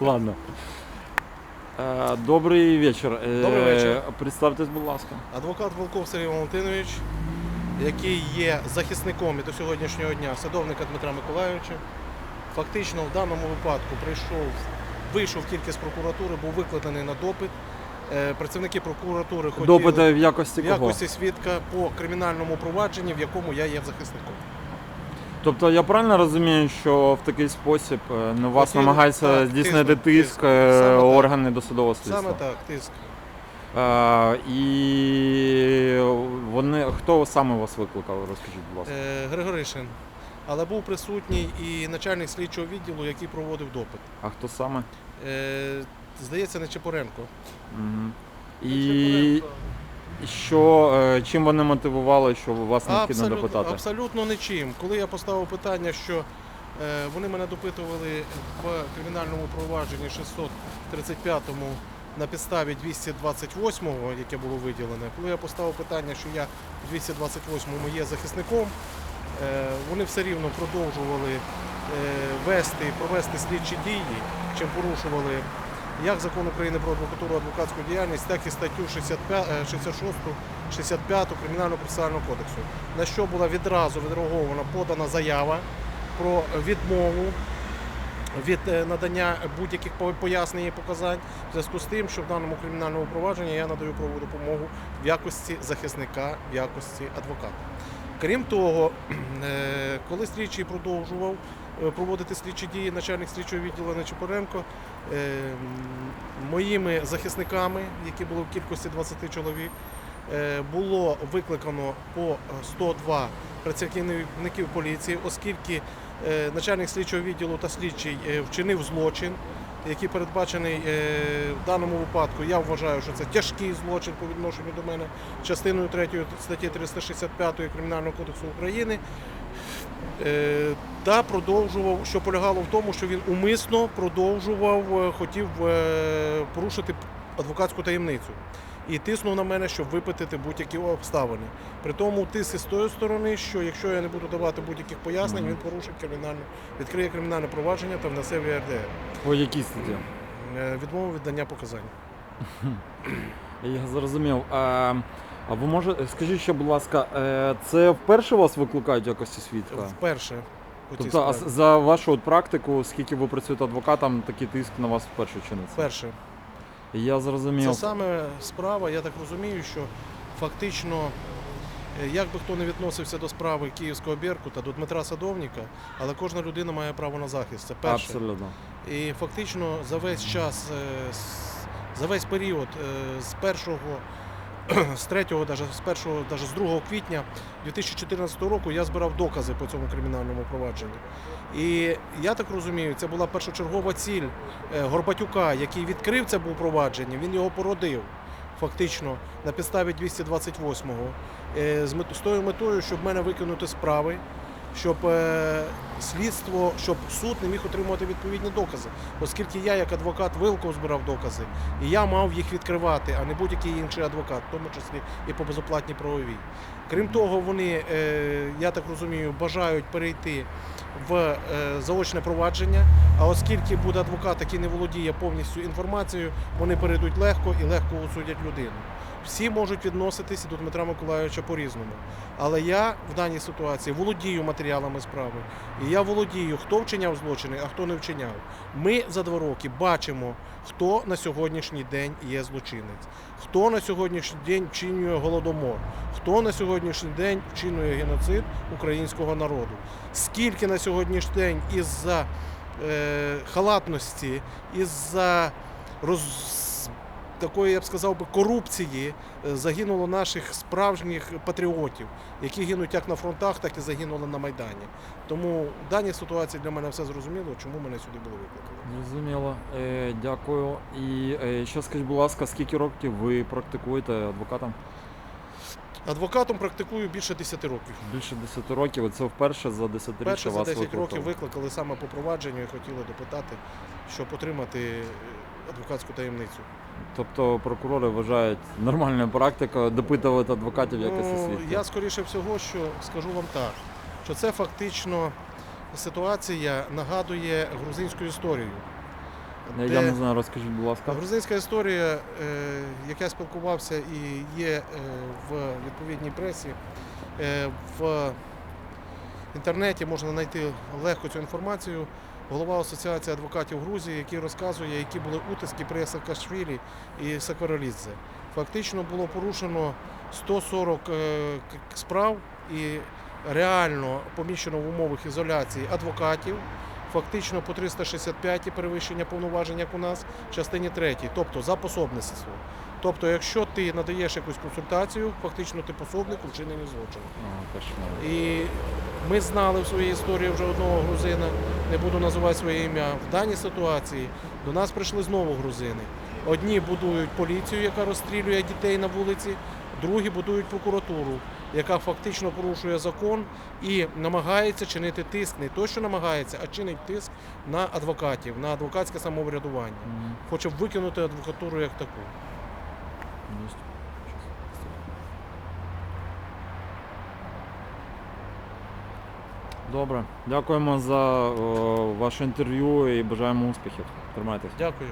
Ладно. Е, Добрий вечір. Е, Добрий вечір. Представтесь, будь ласка. Адвокат Волков Сергій Валентинович, який є захисником і до сьогоднішнього дня садовника Дмитра Миколайовича. Фактично в даному випадку прийшов, вийшов тільки з прокуратури, був викладений на допит. Е, Працівники прокуратури хотіли Допити в якості в кого? якості свідка по кримінальному провадженні, в якому я є захисником. Тобто я правильно розумію, що в такий спосіб е, на вас Хотіли, намагаються так, здійснити тиск, тиск, тиск. е, Саме так. органи досудового слідства? Саме так, тиск. Е, і вони хто саме вас викликав? Розкажіть, будь ласка. Е, Григоришин. Але був присутній і начальник слідчого відділу, який проводив допит. А хто саме? Е, Здається, не Чепуренко. Угу. І що, е, чим вони мотивували, що вас необхідно Абсолютно, допитати? абсолютно нічим. Коли я поставив питання, що е, вони мене допитували в кримінальному провадженні 635-му на підставі 228-го, яке було виділене, коли я поставив питання, що я в 228-му є захисником, е, вони все рівно продовжували вести, провести слідчі дії, чим порушували як закон України про адвокатуру адвокатську діяльність, так і статтю 65, е, 66, 65 Кримінального процесуального кодексу, на що була відразу відреагована подана заява про відмову від е, надання будь-яких пояснень і показань в зв'язку з тим, що в даному кримінальному провадженні я надаю правову допомогу в якості захисника, в якості адвоката. Крім того, е, коли слідчий продовжував проводити слідчі дії, начальник слідчого відділу Нечипоренко, е, моїми захисниками, які були в кількості 20 чоловік, е, було викликано по е, 102 працівників поліції, оскільки е, начальник слідчого відділу та слідчий е, вчинив злочин, який передбачений е, в даному випадку. Я вважаю, що це тяжкий злочин по відношенню до мене частиною 3 статті 365 Кримінального кодексу України. Е, Та продовжував, що полягало в тому, що він умисно продовжував, е, хотів е, порушити адвокатську таємницю і тиснув на мене, щоб випитати будь-які обставини. При тому тиск з тої сторони, що якщо я не буду давати будь-яких пояснень, він порушить кримінальне, відкриє кримінальне провадження та внесе в ЄРДР. По якій статті? Е, Відмову від дання показань. Я зрозумів. А, а ви може, скажіть ще, будь ласка, е, це вперше вас викликають в якості свідка? Вперше. цій Тобто, а справі. с- за вашу от практику, скільки ви працюєте адвокатом, такий тиск на вас вперше чиниться? Вперше. Я зрозумів. Це саме справа, я так розумію, що фактично, е, як би хто не відносився до справи Київського Беркута, до Дмитра Садовніка, але кожна людина має право на захист. Це перше. Абсолютно. І фактично за весь час, е, с- за весь період е, з першого, з 3, даже, з 1, даже з 2 квітня 2014 року я збирав докази по цьому кримінальному провадженню. І я так розумію, це була першочергова ціль е, Горбатюка, який відкрив це був провадження, він його породив. Фактично на підставі 228-го е, з тою метою, щоб мене викинути справи, щоб е, слідство, щоб суд не міг отримувати відповідні докази, оскільки я, як адвокат Вилков, збирав докази, і я мав їх відкривати, а не будь-який інший адвокат, в тому числі і по безоплатній правовій. Крім того, вони, е, я так розумію, бажають перейти в е, заочне провадження. А оскільки буде адвокат, який не володіє повністю інформацією, вони перейдуть легко і легко осудять людину. Всі можуть відноситися до Дмитра Миколайовича по-різному. Але я в даній ситуації володію матеріалами справи. І я володію, хто вчиняв злочини, а хто не вчиняв. Ми за два роки бачимо, хто на сьогоднішній день є злочинець, хто на сьогоднішній день вчинює голодомор, хто на сьогоднішній день вчинює геноцид українського народу. Скільки на сьогоднішній день із-за е, халатності, із-за роз... такої, я б сказав би, корупції е, загинуло наших справжніх патріотів, які гинуть як на фронтах, так і загинули на Майдані. Тому в даній ситуації для мене все зрозуміло, чому мене сюди було викликано. Зрозуміло. Е, дякую. І е, ще скажіть, будь ласка, скільки років ви практикуєте адвокатом? Адвокатом практикую більше 10 років. Більше 10 років. Це вперше за 10 років Перше за 10 викликали. років викликали саме по провадженню і хотіли допитати, щоб отримати е, адвокатську таємницю. Тобто прокурори вважають нормальною практикою допитувати адвокатів в якості Ну, свідків. я скоріше всього, що скажу вам так, що це фактично ситуація нагадує грузинську історію. Я де не знаю, розкажіть, будь ласка. грузинська історія, е, як я спілкувався і є е, в відповідній пресі, е, в інтернеті можна знайти легко цю інформацію. Голова Асоціації адвокатів Грузії, який розказує, які були утиски при Саакашвілі і Сакваралідзе. Фактично було порушено 140 е, справ і реально поміщено в умовах ізоляції адвокатів. Фактично по 365 перевищення повноважень, як у нас, в частині 3, тобто за пособництво. Тобто, якщо ти надаєш якусь консультацію, фактично ти пособник у вчиненні злочину. І ми знали в своїй історії вже одного грузина, не буду називати своє ім'я. В даній ситуації до нас прийшли знову грузини. Одні будують поліцію, яка розстрілює дітей на вулиці, другі будують прокуратуру, яка фактично порушує закон і намагається чинити тиск, не то, що намагається, а чинить тиск на адвокатів, на адвокатське самоврядування. Хоче викинути адвокатуру як таку. Добре, дякуємо за о, ваше інтерв'ю і бажаємо успіхів. Тримайтеся. Дякую.